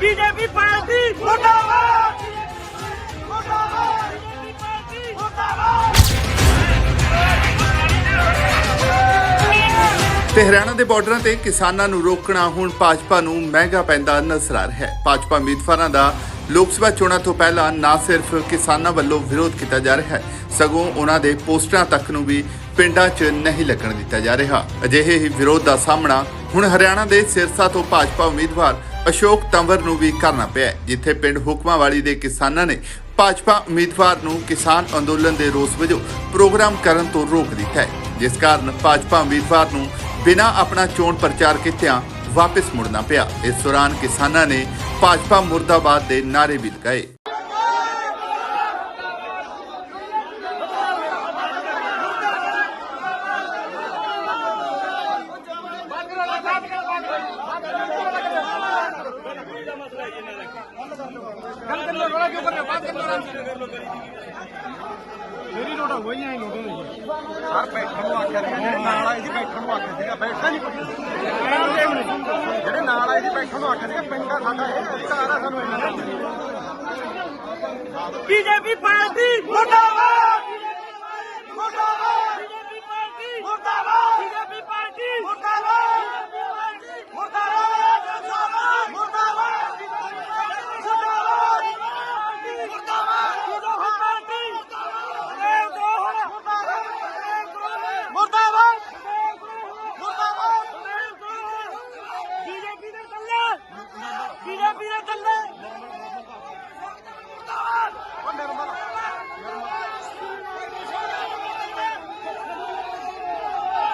BJP party ਮੁਰਦਾਬਾਦ! ਮੁਰਦਾਬਾਦ BJP party ਮੁਰਦਾਬਾਦ ਤੇ ਹਰਿਆਣਾ ਦੇ ਬਾਰਡਰਾਂ ਤੇ ਕਿਸਾਨਾਂ ਨੂੰ ਰੋਕਣਾ, ਹੁਣ ਭਾਜਪਾ ਨੂੰ ਮਹਿੰਗਾ ਪੈਂਦਾ ਨਜ਼ਰ ਆ ਰਿਹਾ ਹੈ। ਭਾਜਪਾ ਉਮੀਦਵਾਰਾਂ ਦਾ ਲੋਕ ਸਭਾ ਚੋਣਾਂ ਤੋਂ ਪਹਿਲਾਂ ਨਾ ਸਿਰਫ ਕਿਸਾਨਾਂ ਵੱਲੋਂ ਵਿਰੋਧ ਕੀਤਾ ਜਾ ਰਿਹਾ ਹੈ, ਸਗੋਂ ਉਹਨਾਂ ਦੇ ਪੋਸਟਰਾਂ ਤੱਕ ਨੂੰ ਵੀ ਪਿੰਡਾਂ 'ਚ ਨਹੀਂ ਲੱਗਣ ਦਿੱਤਾ ਜਾ ਰਿਹਾ। ਅਜਿਹੇ ਹੀ ਵਿਰੋਧ ਦਾ ਸਾਹਮਣਾ ਹੁਣ ਹਰਿਆਣਾ ਦੇ ਸਿਰਸਾ ਤੋਂ ਭਾਜਪਾ ਉਮੀਦਵਾਰ ਅਸ਼ੋਕ ਤੰਵਰ ਨੂੰ ਵੀ ਕਰਨਾ ਪਿਆ ਹੈ, ਜਿੱਥੇ ਪਿੰਡ ਹੁਕਮਾਵਾਲੀ ਦੇ ਕਿਸਾਨਾਂ ਨੇ ਭਾਜਪਾ ਉਮੀਦਵਾਰ ਨੂੰ ਕਿਸਾਨ ਅੰਦੋਲਨ ਦੇ ਰੋਸ ਵਜੋਂ ਪ੍ਰੋਗਰਾਮ ਕਰਨ ਤੋਂ ਰੋਕ ਦਿੱਤਾ ਹੈ। ਜਿਸ ਕਾਰਨ ਭਾਜਪਾ ਉਮੀਦਵਾਰ ਨੂੰ ਬਿਨਾਂ ਆਪਣਾ ਚੋਣ ਪ੍ਰਚਾਰ ਕੀਤਿਆਂ ਵਾਪਸ ਮੁੜਨਾ ਪਿਆ। ਇਸ ਦੌਰਾਨ ਕਿਸਾਨਾਂ ਨੇ ਭਾਜਪਾ ਮੁਰਦਾਬਾਦ ਦੇ ਨਾਅਰੇ ਵੀ ਲਗਾਏ। ਮੇਰੀ ਨੋਟਾ ਹੋਈ ਆਈ ਨੋਟਾ ਨਹੀਂ ਸਰ ਬੈਠਣ ਨੂੰ ਆਖਿਆ ਸੀਗਾ ਜਿਹੜੇ ਨਾਲ ਆਏ ਸੀ ਬੈਠਣ ਨੂੰ ਆਖਿਆ ਸੀਗਾ ਬੈਠਾ ਨਹੀਂ ਜਿਹੜੇ ਨਾਲ ਆਏ ਸੀ ਬੈਠਣ ਨੂੰ ਆਖਿਆ ਸੀਗਾ ਪਿੰਡ ਦਾ ਸਾਡਾ ਇਹ ਅਧਿਕਾਰ ਆ ਸਾਨੂੰ ਇਹਨਾਂ ਦਾ ਬੀਜੇਪੀ ਪਾਰਟੀ ਮੁਰਦਾਬਾਦ ਮੁਰਦਾਬਾਦ ਬੀਜੇਪੀ ਪਾਰਟੀ ਮੁਰਦਾਬਾਦ ਬੀਜੇਪੀ ਪਾਰਟੀ ਮੁਰਦਾਬਾਦ ਮੁਰਦਾਬਾਦ ਮੁਰਦਾਬਾਦ ਮੁਰਦਾਬਾਦ ਮੁਰਦਾਬਾਦ ਮੁਰਦਾਬਾਦ ਬੀਜੇਪੀ ਦੇ ਥੱਲੇ ਬੀਜੇਪੀ ਦੇ ਥੱਲੇ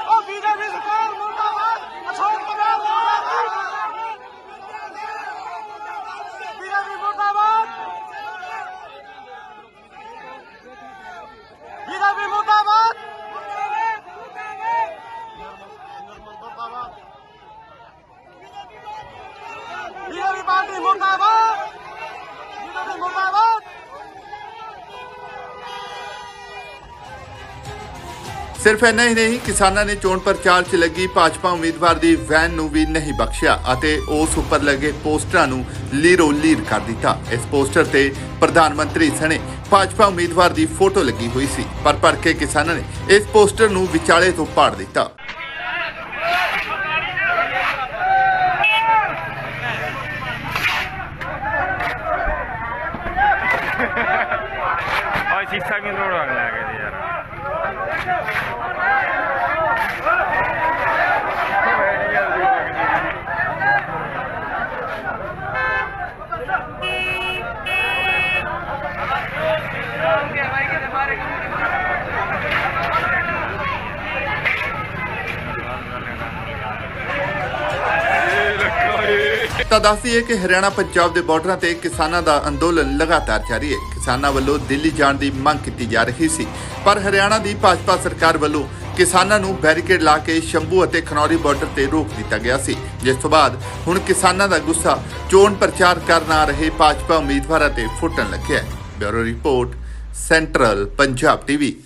ਉਹ ਬੀਜੇਪੀ ਸਰਕਾਰ ਮੁਰਦਾਬਾਦ ਅਸ਼ੋਕ ਕੁਮਾਰ ਮੁਰਦਾਬਾਦ ਬੀਜੇਪੀ ਮੁਰਦਾਬਾਦ ਬੀਜੇਪੀ ਮੁਰਦਾਬਾਦ ਬੀਜੇਪੀ ਪਾਰਟੀ ਮੁਰਦਾਬਾਦ ਮੁਰਦਾਬਾਦ! ਸਿਰਫ ਇੰਨਾ ਹੀ ਨਹੀਂ, ਕਿਸਾਨਾਂ ਨੇ ਚੋਣ ਪ੍ਰਚਾਰ 'ਚ ਲੱਗੀ ਭਾਜਪਾ ਉਮੀਦਵਾਰ ਦੀ ਵੈਨ ਨੂੰ ਵੀ ਨਹੀਂ ਬਖਸ਼ਿਆ ਅਤੇ ਉਸ ਉੱਪਰ ਲੱਗੇ ਪੋਸਟਰਾਂ ਨੂੰ ਲੀਰੋ ਲੀਰ ਕਰ ਦਿੱਤਾ। ਇਸ ਪੋਸਟਰ ਤੇ ਪ੍ਰਧਾਨ ਮੰਤਰੀ ਸਣੇ ਭਾਜਪਾ ਉਮੀਦਵਾਰ ਦੀ ਫੋਟੋ ਲੱਗੀ ਹੋਈ ਸੀ, ਪਰ ਭੜਕੇ ਕਿਸਾਨਾਂ ਨੇ ਇਸ ਪੋਸਟਰ ਨੂੰ ਵਿਚਾਲੇ ਤੋਂ ਪਾੜ ਦਿੱਤਾ। ਚੀਸਾ ਵੀ ਰੋੜ ਵਾਂਗ ਲੱਗ ਗਿਆ ਯਾਰ। ਤਾਂ ਦੱਸਦੀ ਹੈ ਕਿ ਹਰਿਆਣਾ ਪੰਜਾਬ ਦੇ ਬਾਰਡਰਾਂ ਤੇ ਕਿਸਾਨਾਂ ਦਾ ਅੰਦੋਲਨ ਲਗਾਤਾਰ ਜਾਰੀ ਹੈ। ਕਿਸਾਨਾਂ ਵੱਲੋਂ ਦਿੱਲੀ ਜਾਣ ਦੀ ਮੰਗ ਕੀਤੀ ਜਾ ਰਹੀ ਸੀ। ਪਰ ਹਰਿਆਣਾ ਦੀ ਭਾਜਪਾ ਸਰਕਾਰ ਵੱਲੋਂ ਕਿਸਾਨਾਂ ਨੂੰ ਬੈਰੀਕੇਡ ਲਾ ਕੇ ਸ਼ੰਭੂ ਅਤੇ ਖਨੌਰੀ ਬਾਰਡਰ ਤੇ ਰੋਕ ਦਿੱਤਾ ਗਿਆ ਸੀ। ਜਿਸ ਤੋਂ ਬਾਅਦ ਹੁਣ ਕਿਸਾਨਾਂ ਦਾ ਗੁੱਸਾ ਚੋਣ ਪ੍ਰਚਾਰ ਕਰਨ ਆ ਰਹੇ ਭਾਜਪਾ ਉਮੀਦਵਾਰਾਂ ਤੇ ਫੁੱਟਣ ਲੱਗਿਆ ਹੈ। Bureau report, central Punjab TV.